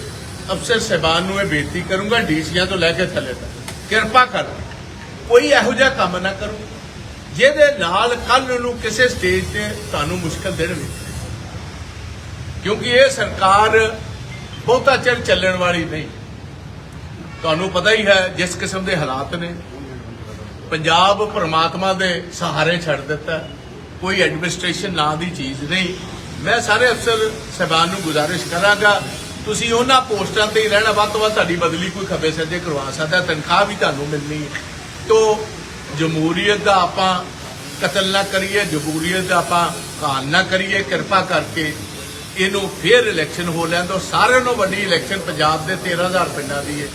ਅਫਸਰ ਸਹਿਬਾਨ ਨੂੰ ਇਹ ਬੇਨਤੀ ਕਰੂੰਗਾ ਡੀਸੀਆਂ ਤੋਂ ਲੈ ਕੇ ਥੱਲੇ ਤੱਕ। ਕਿਰਪਾ ਕਰ, ਕੋਈ ਇਹੋ ਜਿਹਾ ਕੰਮ ਨਾ ਕਰੋ, ਜਿਹਦੇ ਨਾਲ ਕੱਲ ਨੂੰ ਕਿਸੇ ਸਟੇਜ ਤੇ ਤੁਹਾਨੂੰ ਮੁਸ਼ਕਲ ਦੇਣ ਵਿੱਚ ਕਿਉਂਕਿ ਇਹ ਸਰਕਾਰ ਬਹੁਤਾ ਚਿਰ ਚੱਲਣ ਵਾਲੀ ਨਹੀਂ। ਤੁਹਾਨੂੰ ਪਤਾ ਹੀ ਹੈ, ਜਿਸ ਕਿਸਮ ਦੇ ਹਾਲਾਤ ਨੇ, ਪੰਜਾਬ ਪਰਮਾਤਮਾ ਦੇ ਸਹਾਰੇ ਛੱਡ ਦਿੱਤਾ। ਕੋਈ ਐਡਮਿਨਿਸਟ੍ਰੇਸ਼ਨ ਨਾਂ ਦੀ ਚੀਜ਼ ਨਹੀਂ। ਮੈਂ ਸਾਰੇ ਅਫਸਰ ਸਹਿਬਾਨ ਨੂੰ ਗੁਜ਼ਾਰਿਸ਼ ਕਰਾਂਗਾ, ਤੁਸੀਂ ਉਹਨਾਂ ਪੋਸਟਾਂ ਤੇ ਹੀ ਰਹਿਣਾ, ਵੱਧ ਤੋਂ ਵੱਧ ਤੁਹਾਡੀ ਬਦਲੀ ਕੋਈ ਖੱਬੇ ਸੱਜੇ ਕਰਵਾ ਸਕਦਾ, ਤਨਖਾਹ ਵੀ ਤੁਹਾਨੂੰ ਮਿਲਣੀ ਹੈ। ਤੋ ਜਮਹੂਰੀਅਤ ਦਾ ਆਪਾਂ ਕਤਲ ਨਾ ਕਰੀਏ ਜਮਹੂਰੀਅਤ ਦਾ ਆਪਾਂ ਕਾਨ ਨਾ ਕਰੀਏ, ਕਿਰਪਾ ਕਰਕੇ ਇਹਨੂੰ ਫੇਰ ਇਲੈਕਸ਼ਨ ਹੋ ਲੈਣ ਦਿਓ। ਸਾਰਿਆਂ ਨੂੰ ਵੱਡੀ ਇਲੈਕਸ਼ਨ ਪੰਜਾਬ ਦੇ 13000 ਪਿੰਡਾਂ ਦੀ ਹੈ।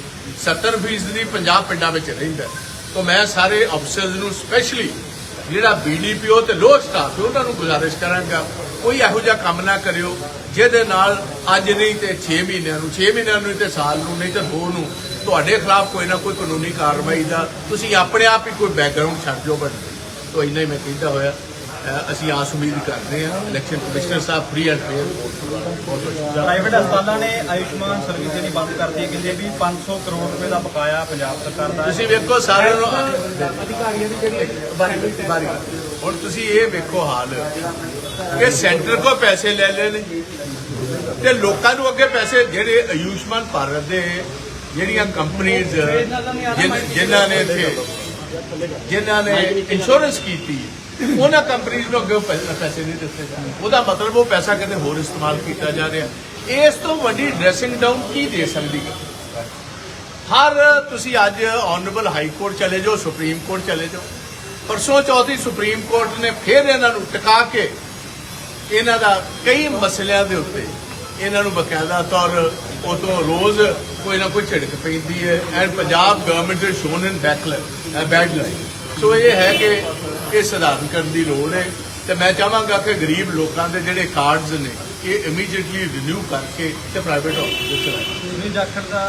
70% ਦੀ ਪੰਜਾਬ ਪਿੰਡਾਂ ਵਿੱਚ ਰਹਿੰਦਾ ਤਾਂ ਮੈਂ ਸਾਰੇ ਅਫਸਰਸ ਨੂੰ ਸਪੈਸ਼ਲੀ ਜਿਹੜਾ ਬੀਡੀਪੀਓ ਤੇ ਲੋਅਰ ਸਟਾਫ ਉਹਨਾਂ ਨੂੰ ਗੁਜ਼ਾਰਿਸ਼ ਕਰਾਂਗਾ, ਕੋਈ ਇਹੋ ਜਿਹਾ ਕੰਮ ਨਾ ਕਰਿਓ, ਜਿਹਦੇ ਨਾਲ ਅੱਜ ਨਹੀਂ ਤੇ 6 ਮਹੀਨਿਆਂ ਨੂੰ 6 ਮਹੀਨਿਆਂ ਨੂੰ ਤੇ ਸਾਲ ਨੂੰ, ਨਹੀਂ ਤੇ ਦੋ ਨੂੰ, ਤੁਹਾਡੇ ਖਿਲਾਫ ਕੋਈ ਨਾ ਕੋਈ ਕਾਨੂੰਨੀ ਕਾਰਵਾਈ ਦਾ ਤੁਸੀਂ ਆਪਣੇ ਆਪ ਹੀ ਕੋਈ ਬੈਕਗ੍ਰਾਉਂਡ ਛੱਡ ਜੋ ਬਟ ਤੋ ਇੰਨਾ ਹੀ ਮੈਂ ਕਹਿੰਦਾ ਹੋਇਆ। ਅਸੀਂ ਆਸ ਉਮੀਦ ਕਰਦੇ ਹਾਂ ਇਲੈਕਸ਼ਨ ਕਮਿਸ਼ਨਰ ਸਾਹਿਬ ਫ੍ਰੀ ਐਂਡ ਫੇਅਰ ਪ੍ਰਾਈਵੇਟ ਹਸਪਤਾਲਾਂ ਨੇ ਆਯੁਸ਼ਮਾਨ ਸਰਵਿਸ ਜਿਹੜੀ ਬੰਦ ਕਰਤੀ ਕਹਿੰਦੇ ਵੀ 500 ਕਰੋੜ ਰੁਪਏ ਦਾ ਬਕਾਇਆ ਪੰਜਾਬ ਸਰਕਾਰ ਦਾ ਤੁਸੀਂ ਵੇਖੋ ਸਾਰਿਆਂ ਨੂੰ ਅਧਿਕਾਰੀਆਂ ਦੀ ਜਿਹੜੀ ਬਾਰੀ ਬਾਰੀ। ਹੁਣ ਤੁਸੀਂ ਇਹ ਵੇਖੋ ਹਾਲ। ਕਿ ਸੈਂਟਰ ਕੋ ਪੈਸੇ ਲੈ ਲੈਣ ਤੇ ਲੋਕਾਂ ਨੂੰ ਅੱਗੇ ਪੈਸੇ ਜਿਹੜੇ ਆਯੁਸ਼ਮਾਨ ਭਾਰਤ ਦੇ ਜਿਹੜੀਆਂ ਕੰਪਨੀਆਂ ਜਿਨ੍ਹਾਂ ਨੇ ਇੱਥੇ ਜਿਨ੍ਹਾਂ ਨੇ ਇੰਸ਼ੋਰੈਂਸ ਕੀਤੀ। ਉਹਨਾਂ ਕੰਪਨੀਆਂ ਨੂੰ ਅੱਗੇ ਪੈਸੇ ਪੈਸੇ ਨਹੀਂ ਦਿੱਤੇ ਜਾ ਉਹਦਾ ਮਤਲਬ ਉਹ ਪੈਸਾ ਕਿਤੇ ਹੋਰ ਇਸਤੇਮਾਲ ਕੀਤਾ ਜਾ ਰਿਹਾ। ਇਸ ਤੋਂ ਵੱਡੀ ਡਰੈਸਿੰਗ ਡਾਊਨ ਕੀ ਦੇ ਸਕਦੀ ਹੈ? ਹਰ ਤੁਸੀਂ ਅੱਜ ਆਨਰੇਬਲ ਹਾਈ ਕੋਰਟ ਚਲੇ ਜਾਓ, ਸੁਪਰੀਮ ਕੋਰਟ ਚਲੇ ਜਾਓ। ਪਰਸੋਂ ਚੌਥੀ ਸੁਪਰੀਮ ਕੋਰਟ ਨੇ ਫਿਰ ਇਹਨਾਂ ਨੂੰ ਟਿਕਾ ਕੇ ਇਹਨਾਂ ਦਾ ਕਈ ਮਸਲਿਆਂ ਦੇ ਉੱਤੇ ਇਹਨਾਂ ਨੂੰ ਬਕਾਇਦਾ ਤੌਰ ਉਹ ਤੋਂ ਰੋਜ਼ ਕੋਈ ਨਾ ਕੋਈ ਝਿੜਕ ਪੈਂਦੀ ਹੈ। ਐਂਡ ਪੰਜਾਬ ਗਵਰਨਮੈਂਟ ਦੇ shown in backline bad line so ਇਹ ਹੈ ਕਿ ਇਹ ਸੁਧਾਰਨ ਕਰਨ ਦੀ ਲੋੜ ਹੈ ਤੇ ਮੈਂ ਚਾਹਾਂਗਾ ਕਿ ਗਰੀਬ ਲੋਕਾਂ ਦੇ ਜਿਹੜੇ ਕਾਰਡਸ ਨੇ ਇਹ ਇਮੀਡੀਏਟਲੀ ਰਿਨਿਊ ਕਰਕੇ ਤੇ ਪ੍ਰਾਈਵੇਟ ਹਸਪਤਾਲ ਚਲਾਏ ਸੁਨੀਲ ਜਾਖੜ ਦਾ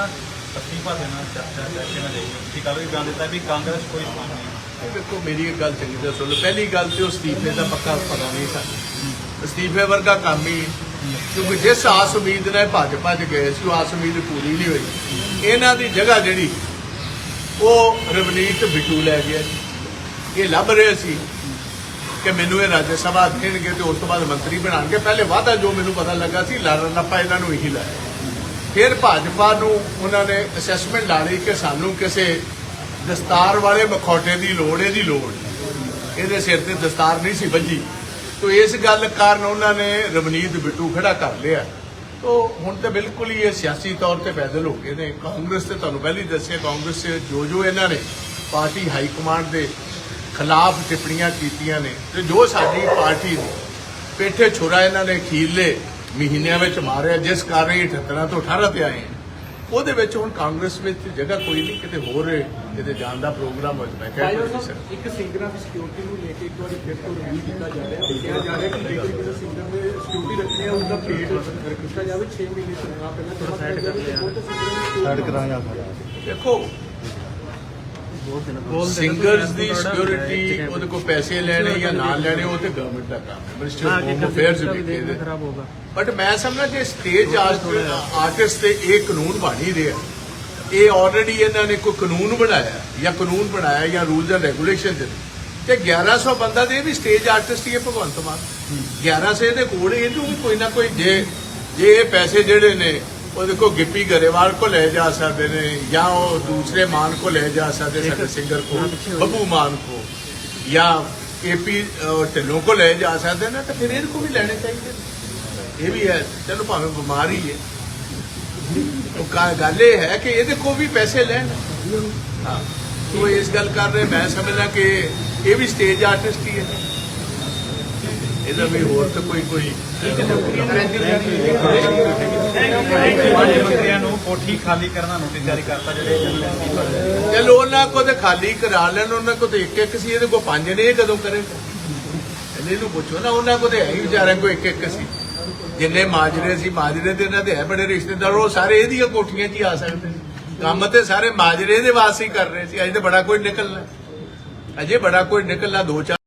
ਅਸਤੀਫਾ ਦੇਣਾ ਚਰਚਾ ਹੈ ਕਿਵੇਂ ਦੇਖਦੇ ਹੋ ਤੁਸੀਂ ਕੱਲ੍ਹ ਵੀ ਬਿਆਨ ਦਿੱਤਾ ਵੀ ਕਾਂਗਰਸ ਕੋਈ ਸਮਾਨ ਨਹੀਂ। ਦੇਖੋ ਮੇਰੀ ਇੱਕ ਗੱਲ ਚੰਗੀ ਤਰ੍ਹਾਂ ਸੁਣ ਲਓ। ਪਹਿਲੀ ਗੱਲ ਤੇ ਅਸਤੀਫੇ ਦਾ ਪੱਕਾ ਪਤਾ ਨਹੀਂ ਸਾਨੂੰ ਅਸਤੀਫੇ ਵਰਗਾ ਕੰਮ ਹੀ ਕਿਉਂਕਿ ਜਿਸ ਆਸ ਉਮੀਦ ਨਾਲ ਭੱਜ ਭੱਜ ਗਏ ਸੀ ਉਹ ਆਸ ਉਮੀਦ ਪੂਰੀ ਨਹੀਂ ਹੋਈ। ਇਹਨਾਂ ਦੀ ਜਗ੍ਹਾ ਜਿਹੜੀ ਉਹ ਰਵਨੀਤ ਬਿੱਟੂ ਲੈ ਗਿਆ। ਇਹ ਲੱਭ ਰਹੇ ਸੀ ਕਿ ਮੈਨੂੰ ਇਹ ਰਾਜ ਸਭਾ ਦੇਣਗੇ ਤੇ ਉਸ ਤੋਂ ਬਾਅਦ ਮੰਤਰੀ ਬਣਾਉਣਗੇ। ਪਹਿਲੇ ਵਾਅਦਾ ਜੋ ਮੈਨੂੰ ਪਤਾ ਲੱਗਾ ਸੀ ਲਾਰਾ ਲੱਪਾ ਇਹਨਾਂ ਨੂੰ ਇਹੀ ਲਾਇਆ। ਫਿਰ ਭਾਜਪਾ ਨੂੰ ਉਹਨਾਂ ਨੇ ਅਸੈਸਮੈਂਟ ਲਾ ਲਈ ਕਿ ਸਾਨੂੰ ਕਿਸੇ ਦਸਤਾਰ ਵਾਲੇ ਮਖੌਟੇ ਦੀ ਲੋੜ, ਇਹਦੀ ਲੋੜ। ਇਹਦੇ ਸਿਰ ਤੇ ਦਸਤਾਰ ਨਹੀਂ ਸੀ ਵੱਜੀ। ਤੋ ਇਸ ਗੱਲ ਕਾਰਨ ਉਹਨਾਂ ਨੇ ਰਵਨੀਤ ਬਿੱਟੂ ਖੜਾ ਕਰ ਲਿਆ। ਤੋ ਹੁਣ ਤੇ ਬਿਲਕੁਲ ਹੀ ਇਹ ਸਿਆਸੀ ਤੌਰ ਤੇ ਬਦਲ ਹੋ ਗਏ ਨੇ। ਕਾਂਗਰਸ ਤੇ ਤੁਹਾਨੂੰ ਪਹਿਲਾਂ ਹੀ ਦੱਸਿਆ, ਕਾਂਗਰਸ ਜੋ ਜੋ ਇਹਨਾਂ ਨੇ, ਪਾਰਟੀ ਹਾਈ ਕਮਾਂਡ ਦੇ ਖਿਲਾਫ ਟਿੱਪਣੀਆਂ ਕੀਤੀਆਂ ਨੇ ਤੇ ਜੋ ਸਾਡੀ ਪਾਰਟੀ ਨੇ ਪੇਠੇ ਛੁਰਾ ਇਹਨਾਂ ਨੇ ਖੀਰਲੇ ਮਹੀਨਿਆਂ ਵਿੱਚ ਮਾਰਿਆ ਜਿਸ ਕਾਰਨ ਇਹ 78 ਤੋਂ 18 ਤੇ ਆਏ। ਉਹਦੇ ਵਿੱਚ ਹੁਣ ਕਾਂਗਰਸ ਵਿੱਚ ਜਗ੍ਹਾ ਕੋਈ ਨਹੀਂ ਕਿਤੇ ਹੋਰ ਕਿਤੇ ਜਾਣ ਦਾ ਪ੍ਰੋਗਰਾਮ ਹੋਇਆ ਮੈਂ ਕਿਹਾ ਸਰ। ਇੱਕ ਸਿੰਗਰਾਂ ਦੀ ਸਿਕਿਉਰਿਟੀ ਨੂੰ ਲੈ ਕੇ ਇੱਕ ਵਾਰੀ ਫਿਰ ਤੋਂ ਰਿਵਿਊ ਕੀਤਾ ਜਾ ਰਿਹਾ। ਹੈ ਕਿਹਾ ਜਾ ਰਿਹਾ ਕਿ ਜੇਕਰ ਕਿਸੇ ਸਿੰਗਰ ਨੇ ਸਿਕਿਉਰਿਟੀ ਰੱਖਣੀ ਹੈ ਉਹਦਾ ਪੇਡ ਕੀਤਾ ਜਾਵੇ 6 ਮਹੀਨੇ ਤਨਖਾਹ ਪਹਿਲਾਂ ਕਰ ਲਿਆ। ਸਾਈਡ ਕਰਾਇਆ ਦੇਖੋ ਸਿੰਗਰਸ ਦੀ ਸਿਕਿਉਰਿਟੀ ਉਹਦੇ ਕੋਲ ਪੈਸੇ ਲੈਣੇ ਜਾਂ ਨਾ ਲੈਣੇ ਉਹ ਤੇ ਗਵਰਨਮੈਂਟ ਦਾ ਕੰਮ ਹੈ। ਮਿਨਿਸਟਰ ਹੋਮ ਅਫੇਅਰਸ ਦੇਖਦੇ ਖਰਾਬ ਹੋਗਾ ਬਟ ਮੈਂ ਸਮਝਦਾ ਕਿ ਸਟੇਜ ਆਰਟਿਸਟ ਤੇ ਇਹ ਕਾਨੂੰਨ ਬਣ ਹੀ ਰਿਹਾ ਇਹ ਆਲਰੇਡੀ ਇਹਨਾਂ ਨੇ ਕੋਈ ਕਾਨੂੰਨ ਬਣਾਇਆ ਜਾਂ ਕਾਨੂੰਨ ਬਣਾਇਆ ਜਾਂ ਰੂਲਸ ਐਂਡ ਰੈਗੂਲੇਸ਼ਨ ਦੇ ਤੇ 1100 ਬੰਦਾ ਦੇ ਇਹ ਵੀ ਸਟੇਜ ਆਰਟਿਸਟ ਹੀ ਹੈ ਭਗਵੰਤ ਮਾਨ। 1100 ਦੇ ਕੋਲ ਇਹਨੂੰ ਵੀ ਕੋਈ ਨਾ ਕੋਈ ਜੇ ਜੇ ਇਹ ਪੈਸੇ ਜਿਹੜੇ ਨੇ ਉਹਦੇ ਕੋ ਗਿੱਪੀ ਗਰੇਵਾਲ ਕੋ ਲੈ ਜਾ ਸਕਦੇ ਨੇ ਜਾਂ ਉਹ ਦੂਸਰੇ ਮਾਨ ਕੋ ਲੈ ਜਾ ਸਕਦੇ ਸਾਡੇ ਸਿੰਗਰ ਕੋ, ਬੱਬੂ ਮਾਨ ਕੋ, ਜਾਂ ਏਪੀ ਢਿੱਲੋਂ ਕੋ ਲੈ ਜਾ ਸਕਦੇ ਨੇ, ਤਾਂ ਫਿਰ ਇਹਦੇ ਕੋ ਵੀ ਲੈਣੇ ਚਾਹੀਦੇ ਨੇ। ਇਹ ਵੀ ਹੈ, ਚਲੋ ਭਾਵੇਂ ਬਿਮਾਰੀ ਹੈ ਉਹ ਗੱਲ ਇਹ ਹੈ ਕਿ ਇਹਦੇ ਕੋ ਵੀ ਪੈਸੇ ਲੈਣ। ਹਾਂ ਉਹ ਇਸ ਗੱਲ ਕਰ ਰਹੇ, ਮੈਂ ਸਮਝਦਾ ਕਿ ਇਹ ਵੀ ਸਟੇਜ ਆਰਟਿਸਟ ਹੀ ਹੈ। ਇਹਦਾ ਵੀ ਹੋਰ ਤਾਂ ਕੋਈ ਕੋਈ ਮਾਜੀ ਮੰਤਰੀਆਂ ਨੂੰ ਕੋਠੀ ਖਾਲੀ ਕਰਨਾ ਨੋਟਿਸ ਜਾਰੀ ਕਰਤਾ ਜਿਹੜੇ ਚਲੋ ਉਹਨਾਂ ਕੋ ਤੇ ਖਾਲੀ ਕਰਾ ਲੈਣ, ਉਹਨਾਂ ਕੋ ਤੇ ਇੱਕ ਇੱਕ ਸੀ, ਇਹਦੇ ਕੋ ਪੰਜ ਨੇ, ਇਹ ਕਦੋਂ ਕਰੇਗਾ ਇਹਨੂੰ ਪੁੱਛੋ ਨਾ, ਉਹਨਾਂ ਕੋ ਤੇ ਹੈ ਹੀ ਵਿਚਾਰਿਆਂ ਕੋ ਇੱਕ ਇੱਕ ਸੀ। ਜਿੰਨੇ ਮਾਜਰੇ ਸੀ, ਮਾਜਰੇ ਦੇ ਇਹਨਾਂ ਦੇ ਹੈ ਬੜੇ ਰਿਸ਼ਤੇਦਾਰ, ਉਹ ਸਾਰੇ ਇਹਦੀਆਂ ਕੋਠੀਆਂ 'ਚ ਹੀ ਆ ਸਕਦੇ ਕੰਮ ਤੇ ਸਾਰੇ ਮਾਜਰੇ ਦੇ ਵਾਸਤੇ ਕਰ ਰਹੇ ਸੀ, ਅਜੇ ਤੇ ਬੜਾ ਕੋਈ ਨਿਕਲਣਾ। ਅਜੇ ਬੜਾ ਕੋਈ ਨਿਕਲਣਾ, ਦੋ ਚਾਰ